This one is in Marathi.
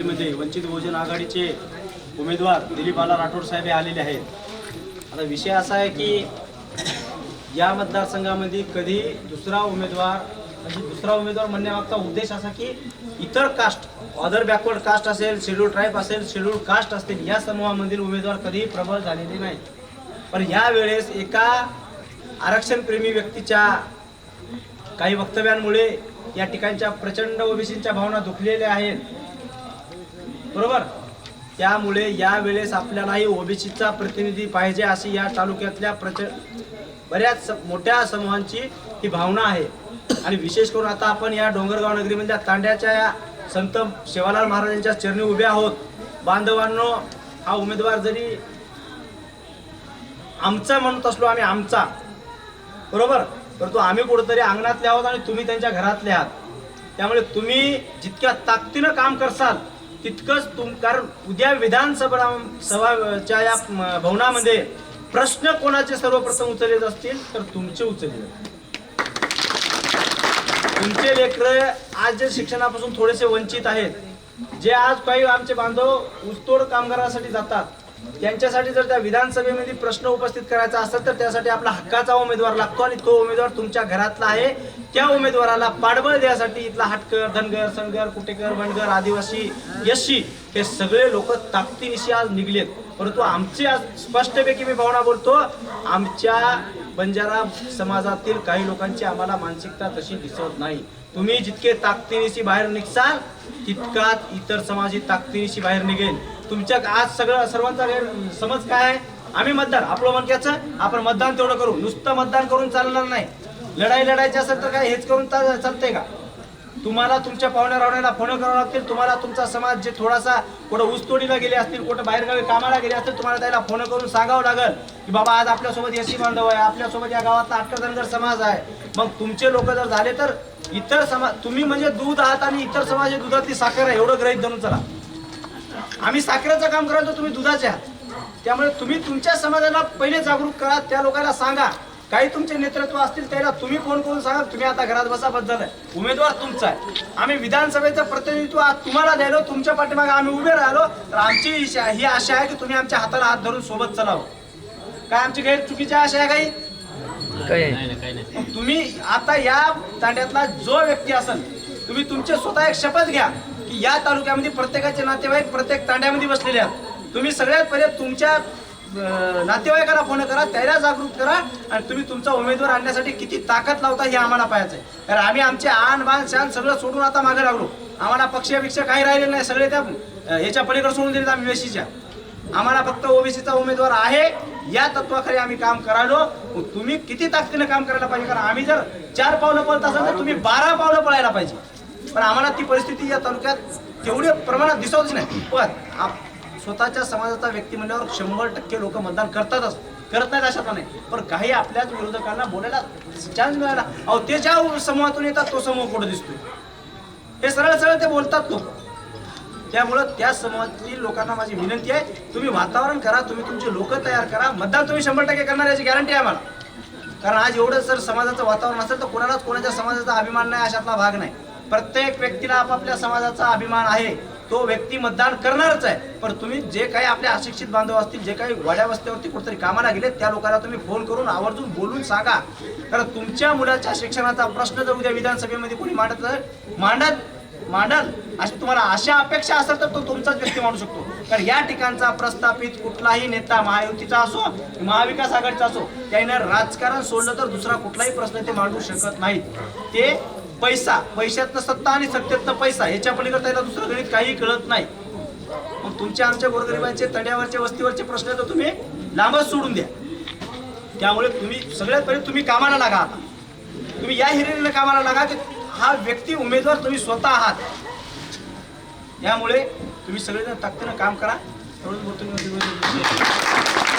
मध्ये वंचित बहुजन आघाडीचे उमेदवार दिलीपाला राठोड साहेब हे आलेले आहेत. आता विषय असा आहे की या मतदारसंघामध्ये कधी दुसरा उमेदवार म्हणजे दुसरा उमेदवार म्हणण्यामागचा उद्देश असा की इतर कास्ट अदर बॅकवर्ड कास्ट असेल शेड्यूल ट्राईब असेल शेड्यूल कास्ट असतील या समूहामधील उमेदवार कधीही प्रबळ झालेले नाहीत. पण या वेळेस एका आरक्षणप्रेमी व्यक्तीच्या काही वक्तव्यांमुळे या ठिकाणच्या प्रचंड ओबीसींच्या भावना दुखलेल्या आहेत. बरोबर? त्यामुळे या वेळेस आपल्यालाही ओबीसीचा प्रतिनिधी पाहिजे अशी या तालुक्यातल्या प्रच बऱ्याच स- मोठ्या समूहांची ही भावना आहे. आणि विशेष करून आता आपण या डोंगरगाव नगरीमधल्या तांड्याच्या या संत सेवालाल महाराजांच्या चरणी उभे आहोत. बांधवांनो हा उमेदवार जरी आमचा म्हणत असलो आम्ही आमचा बरोबर? परंतु आम्ही कुठंतरी अंगणातले आहोत आणि तुम्ही त्यांच्या घरातले आहात. त्यामुळे तुम्ही जितक्या ताकदीनं काम करसाल तितकंच तुम कारण उद्या विधानसभा सभाच्या या भवनामध्ये प्रश्न कोणाचे सर्वप्रथम उचलले असतील तर तुमचे उचलले तुमचे लेकर आज जे शिक्षणापासून थोडेसे वंचित आहेत जे आज काही आमचे बांधव ऊसतोड कामगारासाठी जातात यांच्यासाठी जर त्या विधानसभेमध्ये प्रश्न उपस्थित करायचा असेल तर त्यासाठी आपला हक्काचा उमेदवार लागतो आणि तो उमेदवार तुमच्या घरातला आहे. त्या उमेदवाराला पाठबळ देण्यासाठी इथला हटकर धनगर संगर कुटेकर वनगर आदिवासी यशी हे सगळे लोक ताकदीनिशी आज निघलेत. परंतु आमची आज स्पष्टपैकी मी भावना बोलतो आमच्या बंजारा समाजातील काही लोकांची आम्हाला मानसिकता तशी दिसत नाही. तुम्ही जितके ताकदीनिशी बाहेर निघसाल तितकाच इतर समाज ही ताकदीनिशी बाहेर निघेल. तुमच्या आज सगळं सर्वांचा समज काय आहे? आम्ही मतदान आपलं म्हणक्याचं आपण मतदान तेवढं करू. नुसतं मतदान करून चालणार नाही. लढाई लढायची असेल तर काय हेच करून चालतंय का? तुम्हाला तुमच्या पाहुण्या रावण्याला फोन करावं लागतील. तुम्हाला तुमचा समाज जे थोडासा कुठं ऊसतोडीला गेले असतील कुठं बाहेरगावी कामाला गेले असतील तुम्हाला त्याला फोन करून सांगावं लागेल की बाबा आज आपल्यासोबत एसी बांधव आहे आपल्यासोबत या गावातला अटकधनगर समाज आहे. मग तुमचे लोक जर झाले तर इतर समाज तुम्ही म्हणजे दूध आहात आणि इतर समाज हे दुधातली साखर आहे एवढं ग्रहित धरून चला. आम्ही साखरेचं काम कराल तर तुम्ही दुधाचे आहात. त्यामुळे तुम्ही तुमच्या समाजाला पहिले जागरूक करा त्या लोकांना सांगा. काही तुमचे नेतृत्व असतील त्याला तुम्ही फोन करून सांगा तुम्ही आता घरात बसा बस झालंय उमेदवार तुमचा आहे. आम्ही विधानसभेचं प्रतिनिधित्व आज तुम्हाला द्यायलो तुमच्या पाठीमागे आम्ही उभे राहिलो. तर आमची इच्छा- ही आशा आहे की तुम्ही आमच्या हाताला हात धरून सोबत चलावं. काय आमची गैर चुकीची आशा आहे काही? तुम्ही आता या तांड्यातला जो व्यक्ती असेल तुम्ही तुमचे स्वतः एक शपथ घ्या. की या तालुक्यामध्ये प्रत्येकाचे नातेवाईक प्रत्येक तांड्यामध्ये बसलेले आहेत. तुम्ही सगळ्यात पहिले तुमच्या नातेवाईकाला फोन करा त्याला जागरूक करा आणि तुम्ही तुमचा उमेदवार आणण्यासाठी किती ताकद लावता हे आम्हाला पाहायचं आहे. कारण आम्ही आमचे आण बाण शान सगळं सोडून आता मागे लागलो. आम्हाला पक्षापेक्षा काही राहिलेलं नाही. सगळे त्या ह्याच्या याच्या पलीकडे सोडून दिले आम्ही वेशीच्या. आम्हाला फक्त ओबीसीचा उमेदवार आहे. या तत्वाखाली आम्ही काम करालो. तुम्ही किती ताकदीने काम करायला पाहिजे? कारण आम्ही जर चार पावलं पळत असाल तर तुम्ही बारा पावलं पळायला पाहिजे. पण आम्हाला ती परिस्थिती या तालुक्यात तेवढ्या प्रमाणात दिसतच नाही. पण आप- स्वतःच्या समाजाचा व्यक्ती म्हणल्यावर शंभर टक्के लोक मतदान करतातच. करत नाहीत अशात नाही पण काही आपल्याच विरोधकांना बोलायला चान्स मिळाला अहो ते ज्या समूहातून येतात तो समूह कुठं दिसतो हे सरळ सरळ ते बोलतात लोक. त्यामुळं त्या समूहातील लोकांना माझी विनंती आहे तुम्ही वातावरण करा तुम्ही तुमचे लोक तयार करा. मतदान तुम्ही शंभर टक्के करणार याची गॅरंटी आहे आम्हाला. कारण आज एवढं जर समाजाचं वातावरण असेल तर कोणालाच कोणाच्या समाजाचा अभिमान नाही अशातला भाग नाही. प्रत्येक व्यक्तीला आपापल्या समाजाचा अभिमान आहे. तो व्यक्ती मतदान करणारच आहे. पण तुम्ही जे काही आपले अशिक्षित बांधव असतील जे काही वाड्या वस्त्यावरती कुठेतरी कामाला गेले त्या लोकांना तुम्ही फोन करून आवर्जून बोलून सांगा. कारण तुमच्या मुलाच्या शिक्षणाचा प्रश्न जर उद्या विधानसभेमध्ये कोणी मांडत मांडत मांडल अशी तुम्हाला अशा अपेक्षा असेल तर तो तुमचाच व्यक्ती मांडू शकतो. कारण या ठिकाणचा प्रस्थापित कुठलाही नेता महायुतीचा असो महाविकास आघाडीचा असो त्याने राजकारण सोडलं तर दुसरा कुठलाही प्रश्न ते मांडू शकत नाहीत. ते पैसा पैशातनं सत्ता आणि सत्तेतनं पैसा ह्याच्या पलीकडे त्याला दुसरं गणित काही कळत नाही. मग तुमच्या आमच्या गोरगरिबांचे तड्यावरचे वस्तीवरचे प्रश्न तर तुम्ही लांबच सोडून द्या. त्यामुळे तुम्ही सगळ्यात पहिले तुम्ही कामाला लागा आता. तुम्ही या हिरिरीनं कामाला लागा की हा व्यक्ती उमेदवार तुम्ही स्वतः आहात. यामुळे तुम्ही सगळेजण ताकदीनं काम करा. एवढंच बोलतो मी.